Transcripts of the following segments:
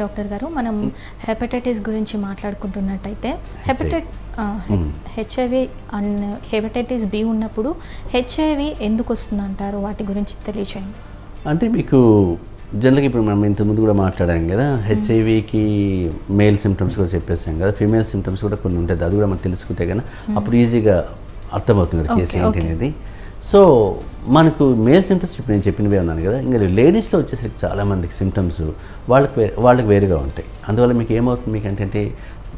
Doctor గారు మనం hepatitis గురించి మాట్లాడుకుంటున్నట్టయితే hepatitis HIV and hepatitis B ఉన్నప్పుడు హెచ్ఐవి ఎందుకు వస్తుందంటారు? వాటి గురించి తెలియచేయండి. అంటే మీకు జనరల్గా ఇప్పుడు మనం ఇంతకుముందు కూడా మాట్లాడాం కదా హెచ్ఐవికి మేల్ సిమ్టమ్స్ కూడా చెప్పేసాం కదా ఫీమేల్ సిమ్టమ్స్ కూడా కొన్ని ఉంటుంది అది కూడా మనం తెలుసుకుంటే కన్నా అప్పుడు ఈజీగా అర్థమవుతుంది కదా కేసు ఏంటి. అనేది. సో మనకు మేల్ సిమ్టమ్స్ ఇప్పుడు నేను చెప్పినవే ఉన్నాను కదా. ఇంకా లేడీస్లో వచ్చేసరికి చాలామందికి సిమ్టమ్స్ వాళ్ళకి వే వాళ్ళకి వేరుగా ఉంటాయి. అందువల్ల మీకు ఏమవుతుంది మీకు ఏంటంటే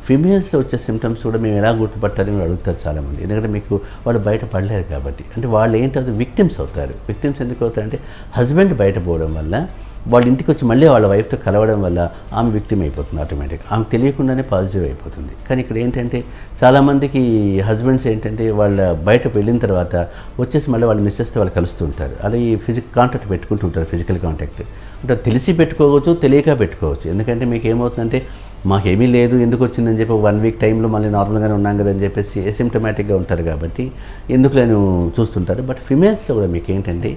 ఫిమేల్స్లో వచ్చే సిమ్టమ్స్ కూడా మేము ఎలా గుర్తుపట్టాలని మీరు అడుగుతారు చాలామంది. ఎందుకంటే మీకు వాళ్ళు బయట పడలేరు కాబట్టి. అంటే వాళ్ళు ఏంటో విక్టిమ్స్ అవుతారు. విక్టిమ్స్ ఎందుకు అవుతారంటే హస్బెండ్ బయట పోవడం వల్ల వాళ్ళ ఇంటికి వచ్చి మళ్ళీ వాళ్ళ వైఫ్తో కలవడం వల్ల ఆమె విక్టిమ్ అయిపోతుంది ఆటోమేటిక్ ఆమె తెలియకుండానే పాజిటివ్ అయిపోతుంది. కానీ ఇక్కడ ఏంటంటే చాలామందికి హస్బెండ్స్ ఏంటంటే వాళ్ళ బయట వెళ్ళిన తర్వాత వచ్చేసి మళ్ళీ వాళ్ళు మిస్సెస్తో వాళ్ళు కలుస్తూ ఉంటారు. అలా ఈ ఫిజిక్ కాంటాక్ట్ పెట్టుకుంటూ ఉంటారు ఫిజికల్ కాంటాక్ట్ అంటే తెలిసి పెట్టుకోవచ్చు తెలియక పెట్టుకోవచ్చు. ఎందుకంటే మీకు ఏమవుతుందంటే మాకేమీ లేదు ఎందుకు వచ్చిందని చెప్పి వన్ వీక్ టైంలో మళ్ళీ నార్మల్గానే ఉన్నాం కదా అని చెప్పేసి ఎసిమ్టమాటిక్గా ఉంటారు కాబట్టి ఎందుకు నేను చూస్తుంటారు. బట్ ఫిమేల్స్లో కూడా మీకు ఏంటంటే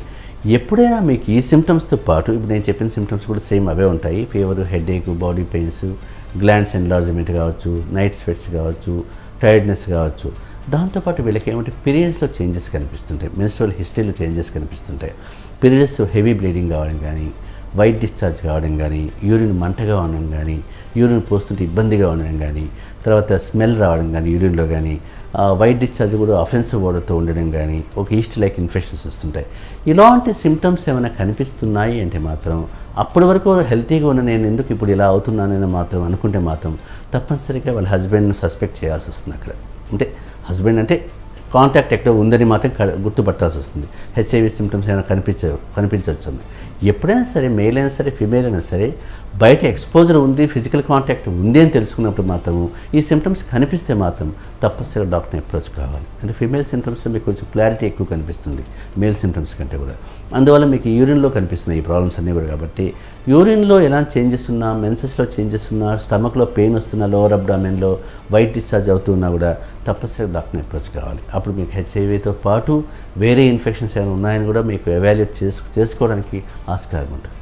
ఎప్పుడైనా మీకు ఈ సిమ్టమ్స్తో పాటు ఇప్పుడు నేను చెప్పిన సిమ్టమ్స్ కూడా సేమ్ అవే ఉంటాయి. Fever headache body pains glands enlargement కావచ్చు నైట్ స్వెట్స్ కావచ్చు టైర్డ్నెస్ కావచ్చు. దాంతోపాటు వీళ్ళకి ఏమంటే పీరియడ్స్లో చేంజెస్ కనిపిస్తుంటాయి. మెన్స్ట్రల్ హిస్టరీలో చేంజెస్ కనిపిస్తుంటాయి. పీరియడ్స్ హెవీ బ్లీడింగ్ కావడం కానీ వైట్ డిశ్చార్జ్ కావడం కానీ యూరిన్ మంటగా ఉండడం కానీ యూరిన్ పోస్తుంటే ఇబ్బందిగా ఉండడం కానీ తర్వాత స్మెల్ రావడం కానీ యూరిన్లో కానీ వైట్ డిశ్చార్జ్ కూడా అఫెన్సివ్ వాటర్తో ఉండడం కానీ ఒక ఈస్ట్ లైక్ ఇన్ఫెక్షన్స్ వస్తుంటాయి. ఇలాంటి సిమ్టమ్స్ ఏమైనా కనిపిస్తున్నాయి అంటే మాత్రం అప్పటి వరకు హెల్తీగా ఉన్న నేను ఎందుకు ఇప్పుడు ఇలా అవుతున్నానని మాత్రం అనుకుంటే మాత్రం తప్పనిసరిగా వాళ్ళ హస్బెండ్ను సస్పెక్ట్ చేయాల్సి వస్తుంది అక్కడ. అంటే హస్బెండ్ అంటే కాంటాక్ట్ ఎక్కడ ఉందని మాత్రం గుర్తుపట్టాల్సి వస్తుంది. హెచ్ఐవి సిమ్టమ్స్ ఏమైనా కనిపించ కనిపించవచ్చు ఎప్పుడైనా సరే మేల్ అయినా సరే ఫిమేల్ అయినా సరే బయట ఎక్స్పోజర్ ఉంది ఫిజికల్ కాంటాక్ట్ ఉంది అని తెలుసుకున్నప్పుడు మాత్రము ఈ సిమ్టమ్స్ కనిపిస్తే మాత్రం తప్పనిసరిగా డాక్టర్ని అప్రోచ్ కావాలి. అంటే ఫిమేల్ సిమ్టమ్స్ మీకు కొంచెం క్లారిటీ ఎక్కువ కనిపిస్తుంది మేల్ సిమ్టమ్స్ కంటే కూడా. అందువల్ల మీకు యూరిన్లో కనిపిస్తున్నాయి ఈ ప్రాబ్లమ్స్ అన్నీ కూడా కాబట్టి యూరిన్లో ఎలా చేంజెస్ ఉన్నా మెన్సెస్లో చేంజెస్ ఉన్నా స్టమక్లో పెయిన్ వస్తున్నా లోవర్ అబ్డామెన్లో వైట్ డిశ్చార్జ్ అవుతున్నా కూడా తప్పనిసరిగా డాక్టర్ని అప్రోచ్ కావాలి. అప్పుడు మీకు హెచ్ఐవితో పాటు వేరే ఇన్ఫెక్షన్స్ ఏమైనా ఉన్నాయని కూడా మీకు ఎవాల్యుయేట్ చేసు చేసుకోవడానికి ఆస్కారం ఉంటుంది.